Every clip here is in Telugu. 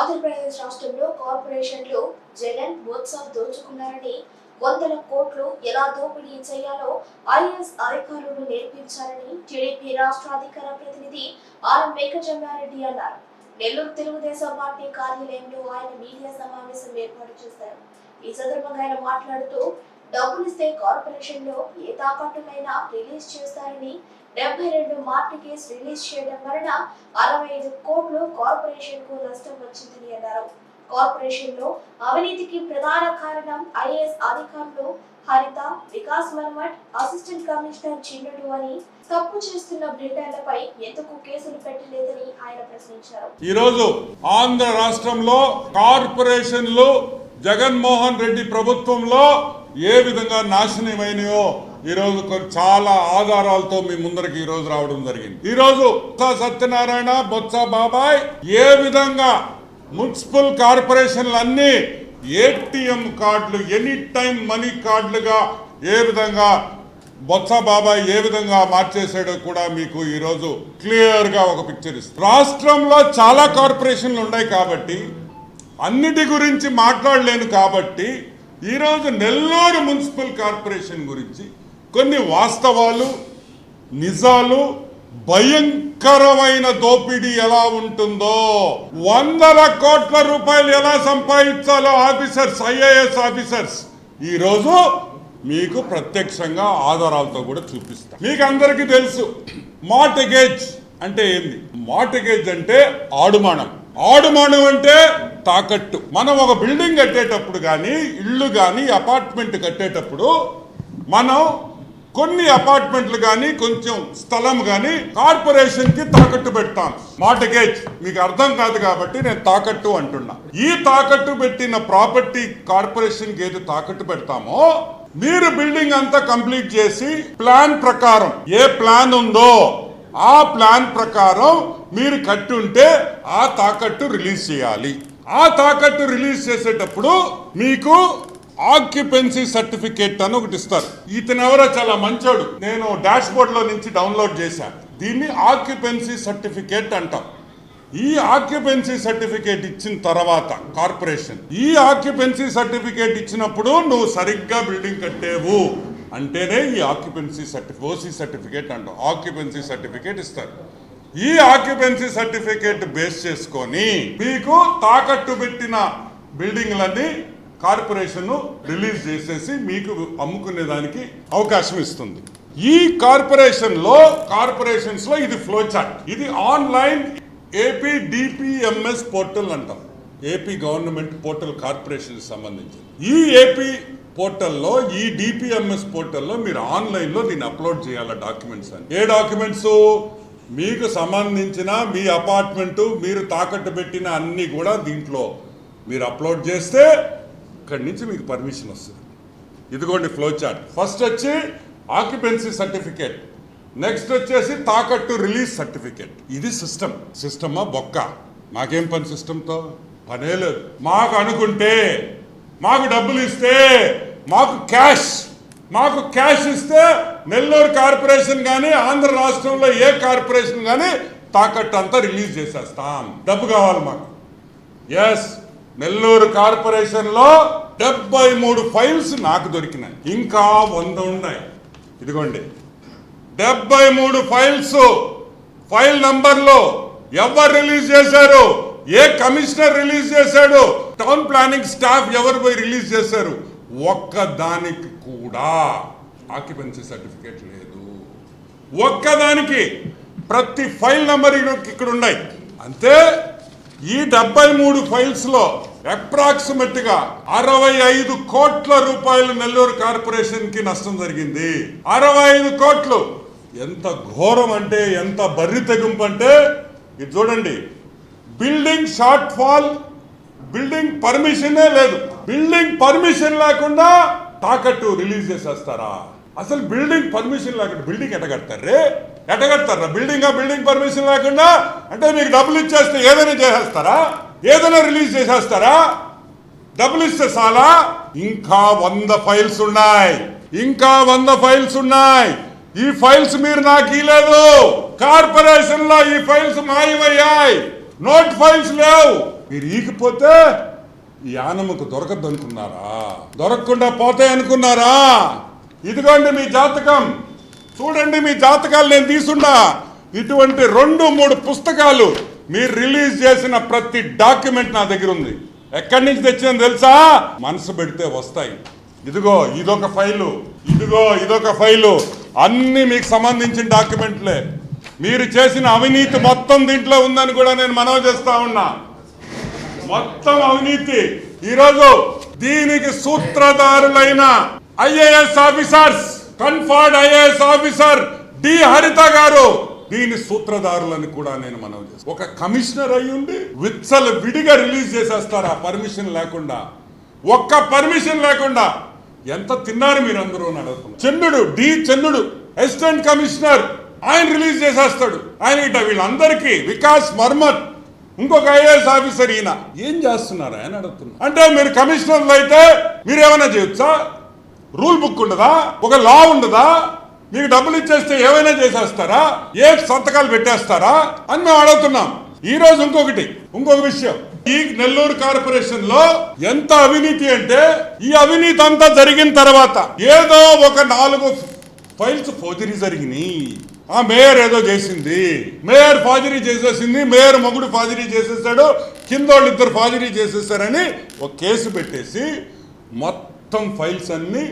ఆంధ్రప్రదేశ్ రాష్ట్రంలో కార్పొరేషన్లు జగన్ ఉత్సవ్ దోచుకున్నారని వందల కోట్లు ఎలా దోపిడీ చేయాలో ఐఎస్ అధికారులు నేర్పించారని టీడీపీ రాష్ట్ర అధికార ప్రతినిధి ఆర్ వెంకటరమారెడ్డి అన్నారు. నెల్లూరు తెలుగుదేశం పార్టీ కార్యాలయంలో ఆయన మీడియా సమావేశం ఏర్పాటు చేశారు. ఈ సందర్భంగా ఆయన మాట్లాడుతూ డబ్బులిస్తే కార్పొరేషన్లో ఏ తాకట్టునైనా రిలీజ్ చేస్తారని డెబ్బై రెండు మార్ట్ కేసు రిలీజ్ చేయడం వలన అరవై ఐదు కోట్లు కార్పొరేషన్కు నష్టం వచ్చిందని అన్నారు. కార్పొరేషన్లో అవినీతికి ప్రధాన కారణం ఐఏఎస్ అధికారులు హరిత వికాస్ మన్మట్ అసిస్టెంట్ కమిషనర్ చిన్నుడు అని తప్పు చేస్తున్న బిల్డర్లపై ఎందుకు కేసులు పెట్టలేదని ఆయన ప్రశ్నించారు. ఈరోజు ఆంధ్ర రాష్ట్రంలో కార్పొరేషన్లు జగన్మోహన్ రెడ్డి ప్రభుత్వంలో ఏ విధంగా నాశనమైనయో ఈరోజు చాలా ఆధారాలతో మీ ముందరికి ఈరోజు రావడం జరిగింది. ఈరోజు సత్యనారాయణ బొత్స బాబాయ్ ఏ విధంగా మున్సిపల్ కార్పొరేషన్లు అన్ని ఏటీఎం కార్డులు ఎనీ టైం మనీ కార్డులుగా ఏ విధంగా బొత్స బాబాయ్ ఏ విధంగా మార్చేశాడో కూడా మీకు ఈరోజు క్లియర్గా ఒక పిక్చర్ ఇస్తుంది రాష్ట్రంలో చాలా కార్పొరేషన్లు ఉన్నాయి కాబట్టి అన్నిటి గురించి మాట్లాడలేను కాబట్టి ఈరోజు నెల్లూరు మున్సిపల్ కార్పొరేషన్ గురించి కొన్ని వాస్తవాలు నిజాలు భయంకరమైన దోపిడీ ఎలా ఉంటుందో వందల కోట్ల రూపాయలు ఎలా సంపాదించాలో ఆఫీసర్స్ ఐఏఎస్ ఆఫీసర్స్ ఈరోజు మీకు ప్రత్యక్షంగా ఆధారాలతో కూడా చూపిస్తా. మీకు అందరికీ తెలుసు మార్టగేజ్ అంటే ఏంది? మార్టగేజ్ అంటే ఆడుమానం ఆడుమానం అంటే తాకట్టు. మనం ఒక బిల్డింగ్ కట్టేటప్పుడు కానీ ఇల్లు కానీ అపార్ట్మెంట్ కట్టేటప్పుడు మనం కొన్ని అపార్ట్మెంట్లు కానీ కొంచెం స్థలం కానీ కార్పొరేషన్కి తాకట్టు పెడతాం. మార్టగేజ్ మీకు అర్థం కాదు కాబట్టి నేను తాకట్టు అంటున్నా. ఈ తాకట్టు పెట్టిన ప్రాపర్టీ కార్పొరేషన్కి ఏది తాకట్టు పెడతామో మీరు బిల్డింగ్ అంతా కంప్లీట్ చేసి ప్లాన్ ప్రకారం ఏ ప్లాన్ ఉందో ఆ ప్లాన్ ప్రకారం మీరు కట్టుంటే ఆ తాకట్టు రిలీజ్ చేయాలి. ఆ తాకట్టు రిలీజ్ చేసేటప్పుడు మీకు ఆక్యుపెన్సీ సర్టిఫికేట్ అని ఒకటి ఇస్తారు. ఇతను ఎవరో చాలా మంచోడు. నేను డాష్ బోర్డ్లో నుంచి డౌన్లోడ్ చేశాను. దీన్ని ఆక్యుపెన్సీ సర్టిఫికేట్ అంటాం. ఈ ఆక్యుపెన్సీ సర్టిఫికేట్ ఇచ్చిన తర్వాత కార్పొరేషన్ ఈ ఆక్యుపెన్సీ సర్టిఫికేట్ ఇచ్చినప్పుడు నువ్వు సరిగ్గా బిల్డింగ్ కట్టేవు అంటేనే ఈ ఆక్యుపెన్సీ సర్టిఫి ఓసీ సర్టిఫికేట్ అంటాం. ఆక్యుపెన్సీ సర్టిఫికేట్ ఇస్తారు. ఈ ఆక్యుపెన్సీ సర్టిఫికేట్ బేస్ చేసుకొని మీకు తాకట్టు పెట్టిన బిల్డింగ్లన్నీ కార్పొరేషన్ రిలీజ్ చేసేసి మీకు అమ్ముకునే దానికి అవకాశం ఇస్తుంది. ఈ కార్పొరేషన్లో కార్పొరేషన్స్లో ఇది ఫ్లో చార్ట్ ఇది ఆన్లైన్ ఏపీ డిపిఎంఎస్ పోర్టల్ అంటాం. ఏపీ గవర్నమెంట్ పోర్టల్ కార్పొరేషన్ సంబంధించి. ఈ ఏపీ పోర్టల్లో ఈ డిపిఎంఎస్ పోర్టల్లో మీరు ఆన్లైన్లో దీన్ని అప్లోడ్ చేయాలి డాక్యుమెంట్స్ అని. ఏ డాక్యుమెంట్స్ మీకు సంబంధించిన మీ అపార్ట్మెంటు మీరు తాకట్టు పెట్టిన అన్నీ కూడా దీంట్లో మీరు అప్లోడ్ చేస్తే ఇక్కడి నుంచి మీకు పర్మిషన్ వస్తుంది. ఇదిగోండి ఫ్లో చార్ట్ ఫస్ట్ వచ్చి ఆక్యుపెన్సీ సర్టిఫికేట్ నెక్స్ట్ వచ్చేసి తాకట్టు రిలీజ్ సర్టిఫికేట్ ఇది సిస్టమ్ సిస్టమా బొక్క. మాకేం పని సిస్టంతో పనే లేదు. మాకు అనుకుంటే మాకు డబ్బులు ఇస్తే మాకు క్యాష్ మాకు క్యాష్ ఇస్తే నెల్లూరు కార్పొరేషన్ కానీ ఆంధ్ర రాష్ట్రంలో ఏ కార్పొరేషన్ కానీ తాకట్టు అంతా రిలీజ్ చేసేస్తాం. డబ్బు కావాలి మాకు. ఎస్ నెల్లూరు కార్పొరేషన్లో డెబ్బై మూడు ఫైల్స్ నాకు దొరికినాయి. ఇంకా వంద ఉన్నాయి. ఇదిగోండి. డెబ్బై మూడు ఫైల్స్. ఫైల్ నంబర్లో ఎవరు రిలీజ్ చేశారు? ఏ కమిషనర్ రిలీజ్ చేశాడు? టౌన్ ప్లానింగ్ స్టాఫ్ ఎవరు పోయి రిలీజ్ చేశారు? ఒక్క దానికి కూడా. ఆక్యుపెన్సీ సర్టిఫికేట్ లేదు. ఒక్కదానికి ప్రతి ఫైల్ నెంబర్ ఇక్కడ ఉన్నాయి అంతే ఈ డెబ్బై మూడు ఫైల్స్లో అప్రాక్సిమేట్గా అరవై ఐదు కోట్ల రూపాయలు నెల్లూరు కార్పొరేషన్కి నష్టం జరిగింది. అరవై ఐదు కోట్లు! ఎంత ఘోరం అంటే ఎంత బర్రి తెగింపు అంటే ఇది చూడండి. బిల్డింగ్ షార్ట్ ఫాల్ బిల్డింగ్ పర్మిషనే లేదు. బిల్డింగ్ పర్మిషన్ లేకుండా తాకట్టు రిలీజ్ చేసేస్తారా? అసలు బిల్డింగ్ పర్మిషన్ లేకుండా బిల్డింగ్ ఎట్ట కడతారే బిల్డింగ్ ఆ బిల్డింగ్ బిల్డింగ్ పర్మిషన్ లేకుండా? అంటే మీకు డబ్బులు ఇచ్చేస్తే ఏదైనా చేసేస్తారా? ఏదైనా రిలీజ్ చేసేస్తారా? డబ్బులు ఇస్తే చాలా? ఇంకా వంద ఫైల్స్ ఉన్నాయి. ఇంకా వంద ఫైల్స్ ఉన్నాయి. ఈ ఫైల్స్ మీరు నాకు ఇలేదు కార్పొరేషన్లో ఈ ఫైల్స్ మాయమయ్యాయి. నోట్ ఫైల్స్ లేవు. మీరు ఈకిపోతే ఈ ఆనమ్మకు దొరకద్దు అనుకున్నారా దొరకకుండా పోతాయి అనుకున్నారా ఇదిగోండి మీ జాతకం. చూడండి మీ జాతకాలు నేను తీసుండా. ఇటువంటి రెండు మూడు పుస్తకాలు మీరు రిలీజ్ చేసిన ప్రతి డాక్యుమెంట్ నా దగ్గర ఉంది. ఎక్కడి నుంచి తెచ్చిందో తెలుసా? మనసు పెడితే వస్తాయి. ఇదిగో ఇదొక ఫైలు. ఇదిగో ఇదొక ఫైలు. అన్ని మీకు సంబంధించిన డాక్యుమెంట్లే. మీరు చేసిన అవినీతి మొత్తం దీంట్లో ఉందని కూడా నేను మనవి చేస్తా ఉన్నా. మొత్తం అవినీతి. ఈరోజు దీనికి సూత్రధారులైన IAS officers conferred IAS officer D. Haritha గారు. దీని సూత్రధారులను కూడా నేను మనవి చేస్తాను ఒక కమిషనర్ అయ్యుండి ఉండి విత్సల విడిగా రిలీజ్ చేసేస్తారా పర్మిషన్ లేకుండా. ఒక్క పర్మిషన్ లేకుండా. ఎంత తిన్నారు మీరు అందరూ అని అడుగుతున్నారు చంద్రుడు డి. చంద్రుడు అసిస్టెంట్ కమిషనర్ ఆయన రిలీజ్ చేసేస్తాడు. ఆయన ఇట వీళ్ళందరికీ వికాస్ మర్మత్ ఇంకొక ఐఏఎస్ ఆఫీసర్ ఈయన. ఏం చేస్తున్నారు ఆయన అడుగుతున్నారు అంటే మీరు కమిషనర్లు అయితే మీరేమైనా చేయొచ్చా? రూల్ బుక్ ఉండదా? ఒక లా ఉండదా? మీకు డబ్బులు ఇచ్చేస్తే ఏమైనా చేసేస్తారా? ఏ సంతకాలు పెట్టేస్తారా? అని మేము అడుగుతున్నాం. ఈ రోజు ఇంకొకటి ఇంకొక విషయం. ఈ నెల్లూరు కార్పొరేషన్లో ఎంత అవినీతి అంటే ఈ అవినీతి అంతా జరిగిన తర్వాత ఏదో ఒక నాలుగు ఫైల్స్ ఫోజరీ జరిగినాయి. ఆ మేయర్ ఏదో చేసింది. మేయర్ ఫాజరీ చేసేసింది మేయర్ మొగుడు ఫాజరీ చేసేసాడు కింద వాళ్ళు ఇద్దరు ఫాజరీ చేసేసారని ఒక కేసు పెట్టేసి మొత్తం మొత్తం ఫైల్స్ అన్నీ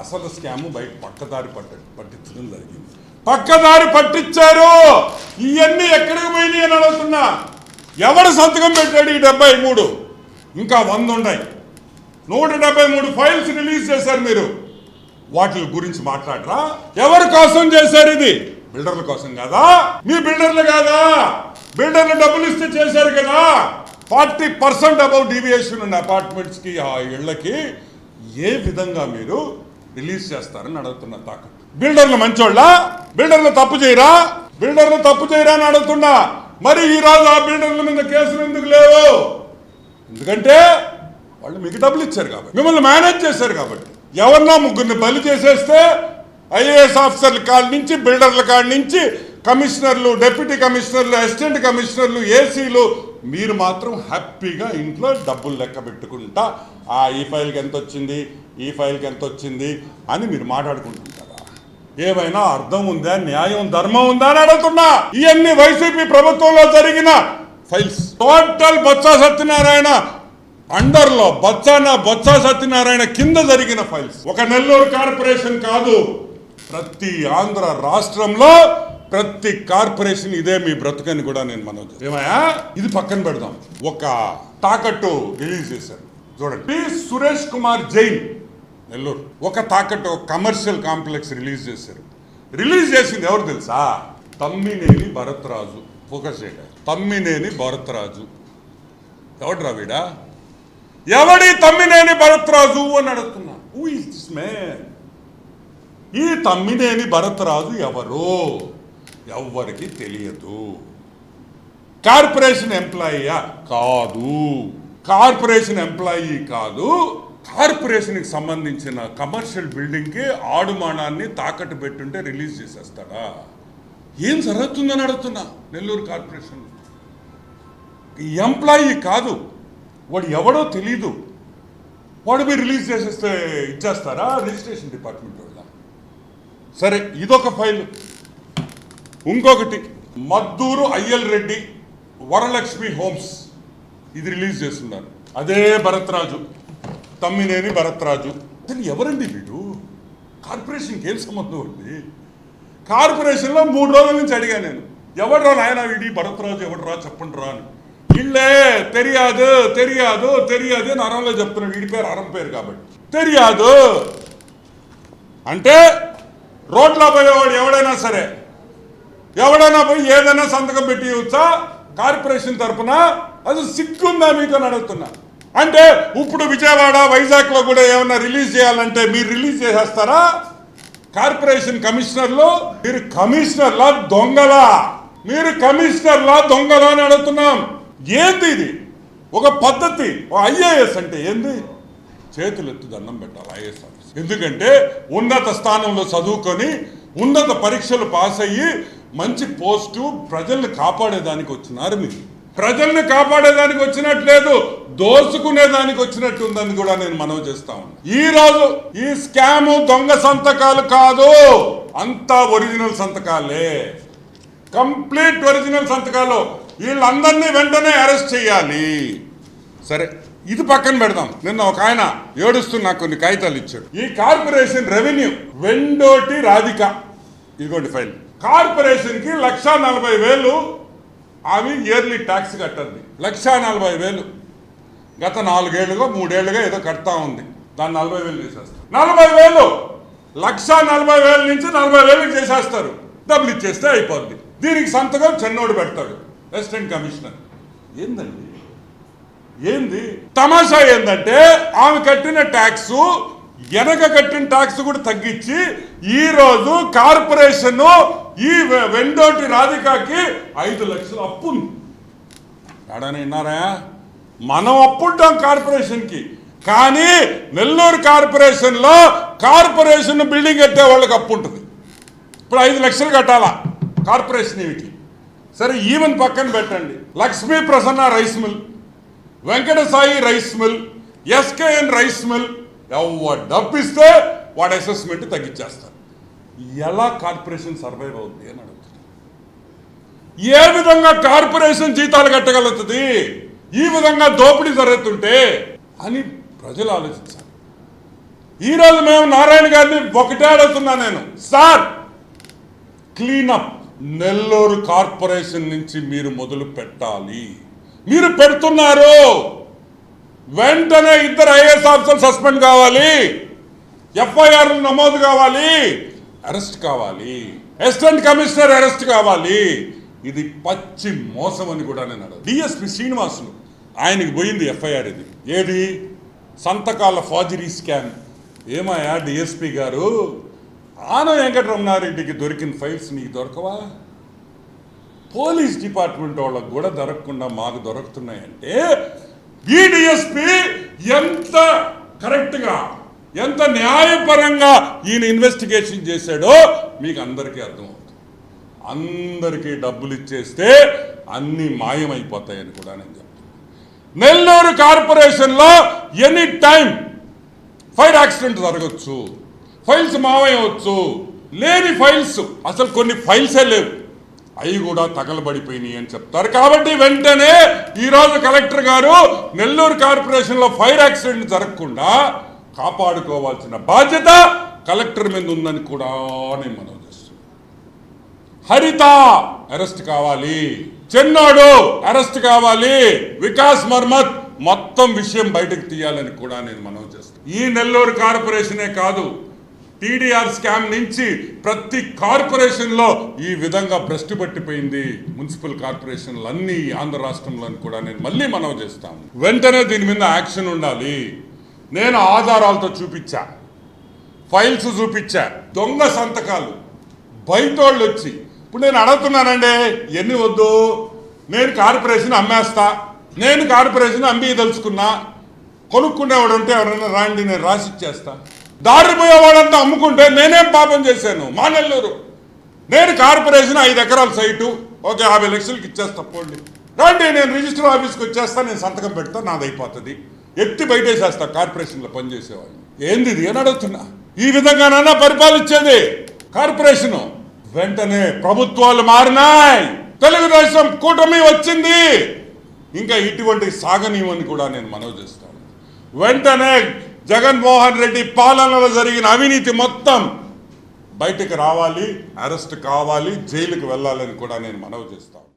అసలు స్కామ్ బయట పక్కదారి పట్ట పట్టించడం జరిగింది. పక్కదారి పట్టించారు! ఇవన్నీ ఎక్కడికి పోయినాయి అని అడుగుతున్నా. ఎవడు సంతకం పెట్టాడు ఈ డెబ్బై మూడు? ఇంకా వంద ఉన్నాయి. నూట డెబ్బై మూడు ఫైల్స్ రిలీజ్ చేశారు మీరు. వాటి గురించి మాట్లాడరా? ఎవరి కోసం చేశారు ఇది? బిల్డర్ల కోసం కాదా? మీ బిల్డర్లు కాదా? బిల్డర్లు డబ్బులు ఇస్తే చేశారు కదా. ఫార్టీ పర్సెంట్ అబౌవ్ డీవియేషన్ ఉన్న అపార్ట్మెంట్స్కి ఆ ఇళ్ళకి ఏ విధంగా మీరు రిలీజ్ చేస్తారని అడుగుతున్నా తాకు బిల్డర్లు మంచోళ్ళ? బిల్డర్లు తప్పు చేయరా? బిల్డర్లు తప్పు చేయరా అని అడుగుతున్నా. మరి ఈరోజు ఆ బిల్డర్ల మీద కేసులు ఎందుకు లేవు? ఎందుకంటే వాళ్ళు మీకు డబ్బులు ఇచ్చారు కాబట్టి. మిమ్మల్ని మేనేజ్ చేశారు కాబట్టి. ఎవరన్నా ముగ్గురిని బలి చేసేస్తే ఐఏఎస్ ఆఫీసర్ల కాడి నుంచి బిల్డర్ల కాడి నుంచి కమిషనర్లు డిప్యూటీ కమిషనర్లు అసిస్టెంట్ కమిషనర్లు ఏసీలు మీరు మాత్రం హ్యాపీగా ఇంట్లో డబ్బులు లెక్క పెట్టుకుంటా ఆ ఈ ఫైల్కి ఎంత వచ్చింది ఈ ఫైల్కి ఎంత వచ్చింది అని మీరు మాట్లాడుకుంటుంటారా ఏమైనా అర్థం ఉందా న్యాయం ధర్మం ఉందా అని అడుగుతున్నా. ఇవన్నీ వైసీపీ ప్రభుత్వంలో జరిగిన ఫైల్స్. టోటల్ బొత్స సత్యనారాయణ అండర్లో బొత్సాన బొత్స సత్యనారాయణ కింద జరిగిన ఫైల్స్. ఒక నెల్లూరు కార్పొరేషన్ కాదు ప్రతి ఆంధ్ర రాష్ట్రంలో ప్రతి కార్పొరేషన్ ఇదే మీ బ్రతుకని కూడా నేను మనం ఏమయ్యా? ఇది పక్కన పెడదాం. ఒక తాకట్టు రిలీజ్ చేశారు. చూడండి. సురేష్ కుమార్ జైన్ నెల్లూరు. ఒక తాకట్టు కమర్షియల్ కాంప్లెక్స్ రిలీజ్ చేశారు. రిలీజ్ చేసింది ఎవరు తెలుసా? తమ్మినేని భరత్రాజు. ఫోకస్ చేయండి. తమ్మినేని భరత్రాజు. ఎవడ్రా వీడా? ఎవడి తమ్మినేని భరత్రాజు అని అడుగుతున్నా. హూ ఇస్ దిస్ మ్యాన్ ఈ తమ్మినేని భరత్రాజు ఎవరు? ఎవ్వరికి తెలియదు. కార్పొరేషన్ ఎంప్లాయీయా? కాదు. కార్పొరేషన్ ఎంప్లాయీ కాదు. కార్పొరేషన్కి సంబంధించిన కమర్షియల్ బిల్డింగ్కి ఆడుమానాన్ని తాకట్టు పెట్టుంటే రిలీజ్ చేసేస్తాడా? ఏం జరుగుతుందని అడుగుతున్నా నెల్లూరు కార్పొరేషన్. ఎంప్లాయీ కాదు. వాడు ఎవడో తెలీదు. వాడు మీరు రిలీజ్ చేసేస్తే ఇచ్చేస్తారా? రిజిస్ట్రేషన్ డిపార్ట్మెంట్ వాళ్ళ సరే ఇదొక ఫైల్. ఇంకొకటి మద్దూరు అయ్యల్ రెడ్డి వరలక్ష్మి హోమ్స్. ఇది రిలీజ్ చేస్తున్నారు. అదే భరత్రాజు. తమ్మినేని భరత్రాజు. అసలు ఎవరండి వీడు? కార్పొరేషన్కి ఏం సంబంధం ఉంది కార్పొరేషన్లో మూడు రోజుల నుంచి అడిగాను నేను. ఎవడ్రా నాయన వీడి? భరత్రాజు ఎవడ్రా? చెప్పండి రా అని. ఇళ్ళే తెలియదు తెలియదు తెలియదు అని అరంలో చెప్తున్నాడు వీడి పేరు అరం పేరు కాబట్టి. తెలియదు. అంటే రోడ్లో పోయేవాడు ఎవడైనా సరే ఎవడైనా పోయి ఏదైనా సంతకం పెట్టి ఇవ్వచ్చా? కార్పొరేషన్ తరపున? అది సిగ్గుందా మీకు అని అడుగుతున్నా. అంటే ఇప్పుడు విజయవాడ వైజాగ్లో కూడా ఏమైనా రిలీజ్ చేయాలంటే మీరు రిలీజ్ చేసేస్తారా? కార్పొరేషన్ కమిషనర్లు మీరు కమిషనర్లా దొంగలా. మీరు కమిషనర్లా దొంగలా అని అడుగుతున్నాం. ఏంది ఇది? ఒక పద్ధతి ఐఏఎస్ అంటే ఏంది? చేతులు ఎత్తి దండం పెట్టాలి ఐఏఎస్ ఎందుకంటే ఉన్నత స్థానంలో చదువుకొని ఉన్నత పరీక్షలు పాస్ అయ్యి మంచి పోస్టు ప్రజల్ని కాపాడేదానికి వచ్చినారు మీరు. ప్రజల్ని కాపాడేదానికి వచ్చినట్లేదు లేదు దానికి వచ్చినట్టు ఉందని కూడా నేను మనవి చేస్తా ఉన్నాను. ఈ రోజు ఈ స్కామ్ దొంగ సంతకాలు కాదు అంతా ఒరిజినల్ సంతకాలే. కంప్లీట్ ఒరిజినల్ సంతకాలు. వీళ్ళందరినీ వెంటనే అరెస్ట్ చేయాలి. సరే ఇది పక్కన పెడదాం. నిన్న ఒక ఆయన ఏడుస్తున్న కొన్ని కాగితాలు ఇచ్చాడు ఈ కార్పొరేషన్ రెవెన్యూ వెండోటి రాధిక. ఇదిగోండి ఫైల్. కార్పొరేషన్కి లక్షా నలభై వేలు ఆమె ఇయర్లీ ట్యాక్స్ కట్టండి. లక్షా నలభై వేలు. గత నాలుగేళ్ళుగా మూడేళ్ళుగా ఏదో కడతా ఉంది. దాన్ని నలభై వేలు చేసేస్తారు. నలభై వేలు! లక్ష నలభై వేల నుంచి నలభై వేలు చేసేస్తారు. డబ్బులు ఇచ్చేస్తే అయిపోద్ది. దీనికి సంతకం చెన్నోడు పెడతాడు. Assistant commissioner. ఏందండి? ఏంది? తమాషా ఏంటంటే ఆమె కట్టిన ట్యాక్స్ వెనక కట్టిన ట్యాక్స్ కూడా తగ్గించి ఈరోజు కార్పొరేషన్ ఈ వె- వెండోటి రాధికాకి ఐదు లక్షలు అప్పు ఉంది. విన్నారా? మనం అప్పుంటాం కార్పొరేషన్కి. కానీ నెల్లూరు కార్పొరేషన్లో కార్పొరేషన్ బిల్డింగ్ కట్టే వాళ్ళకి అప్పు ఉంటుంది. ఇప్పుడు ఐదు లక్షలు కట్టాలా కార్పొరేషన్ ఇవికి సరే ఈవెన్ పక్కన పెట్టండి. Lakshmi Prasanna rice mill Venkatasai rice mill SKN rice mill ఎవరు డబ్బిస్తే వాడు అసెస్మెంట్ తగ్గించేస్తారు. ఎలా కార్పొరేషన్ సర్వైవ్ అవుతుంది అని అడుగుతుంది ఏ విధంగా కార్పొరేషన్ జీతాలు కట్టగలుగుతుంది? ఈ విధంగా దోపిడీ జరుగుతుంటే అని ప్రజలు ఆలోచించాలి. ఈరోజు మేము నారాయణ గారిని ఒకటే అడుగుతున్నా నేను. సార్ క్లీనప్ నెల్లూరు కార్పొరేషన్ నుంచి మీరు మొదలు పెట్టాలి. మీరు పెడుతున్నారు. వెంటనే ఇద్దరు ఐఏఎస్ ఆఫీసర్లు సస్పెండ్ కావాలి. ఎఫ్ఐఆర్ నమోదు కావాలి. అరెస్ట్ కావాలి. అసిస్టెంట్ కమిషనర్ అరెస్ట్ కావాలి. ఇది పచ్చి మోసం అని కూడా నేను అడగ డిఎస్పి శ్రీనివాసులు ఆయనకి పోయింది ఎఫ్ఐఆర్ ఇది. ఏది? సంతకాల ఫాజరీ స్కామ్. ఏమయ్యా డిఎస్పి గారు? ఆన వెంకటరమణారెడ్డికి దొరికిన ఫైల్స్ నీకు దొరకవా? పోలీస్ డిపార్ట్మెంట్ వాళ్ళకు కూడా దొరకకుండా మాకు దొరుకుతున్నాయంటే ఈ డిఎస్పి ఎంత కరెక్ట్గా ఎంత న్యాయపరంగా ఈయన ఇన్వెస్టిగేషన్ చేశాడో మీకు అందరికీ అర్థమవుతుంది. అందరికీ డబ్బులు ఇచ్చేస్తే అన్నీ మాయమైపోతాయని కూడా నేను చెప్తున్నాను. నెల్లూరు కార్పొరేషన్లో ఎనీ టైం ఫైర్ యాక్సిడెంట్ జరగచ్చు ఫైల్స్ మావయ్యవచ్చు లేని ఫైల్స్ అసలు కొన్ని ఫైల్సే లేవు. అవి కూడా తగలబడిపోయినాయి అని చెప్తారు. కాబట్టి వెంటనే ఈరోజు కలెక్టర్ గారు నెల్లూరు కార్పొరేషన్లో ఫైర్ యాక్సిడెంట్ జరగకుండా కాపాడుకోవాల్సిన బాధ్యత కలెక్టర్ మీద ఉందని కూడా నేను మనం చేస్తున్నాను. హరిత అరెస్ట్ కావాలి. చెన్నాడు అరెస్ట్ కావాలి. వికాస్ మర్మత్ మొత్తం విషయం బయటకు తీయాలని కూడా నేను మనం చేస్తాను ఈ నెల్లూరు కార్పొరేషనే కాదు టీడీఆర్ స్కామ్ నుంచి ప్రతి కార్పొరేషన్లో ఈ విధంగా భ్రష్టు పట్టిపోయింది. మున్సిపల్ కార్పొరేషన్లు అన్ని ఆంధ్ర రాష్ట్రంలో కూడా నేను మళ్ళీ మనవి చేస్తాను. వెంటనే దీని మీద యాక్షన్ ఉండాలి. నేను ఆధారాలతో చూపించా. ఫైల్స్ చూపించా. దొంగ సంతకాలు. బయటోళ్ళు వచ్చి ఇప్పుడు నేను అడుగుతున్నానండి ఎన్ని వద్దు? నేను కార్పొరేషన్ అమ్మేస్తా. నేను కార్పొరేషన్ అమ్మి తెలుసుకున్నా. కొనుక్కునేవాడు ఉంటే ఎవరైనా రాండి నేను రాసి దారి పోయేవాడంతా అమ్ముకుంటే నేనేం పాపం చేశాను? మా నెల్లూరు. నేను కార్పొరేషన్ ఐదు ఎకరాల సైటు ఓకే యాభై లక్షలకి ఇచ్చేస్తా పోండి. రండి నేను రిజిస్టర్ ఆఫీస్కి వచ్చేస్తా నేను సంతకం పెడతా నాది అయిపోతుంది ఎత్తి బయటేసేస్తా కార్పొరేషన్లో పనిచేసేవాడిని. ఏంది ఇది? అని అడుగుతున్నా. ఈ విధంగానన్నా పరిపాలించేది కార్పొరేషన్. వెంటనే ప్రభుత్వాలు మారినాయి. తెలుగుదేశం కూటమి వచ్చింది. ఇంకా ఇటువంటి సాగనీయమని కూడా నేను మనవి చేస్తాను. వెంటనే జగన్మోహన్ రెడ్డి పాలనలో జరిగిన అవినీతి మొత్తం బయటకు రావాలి అరెస్ట్ కావాలి జైలుకు వెళ్ళాలని కూడా నేను మనవి చేస్తాను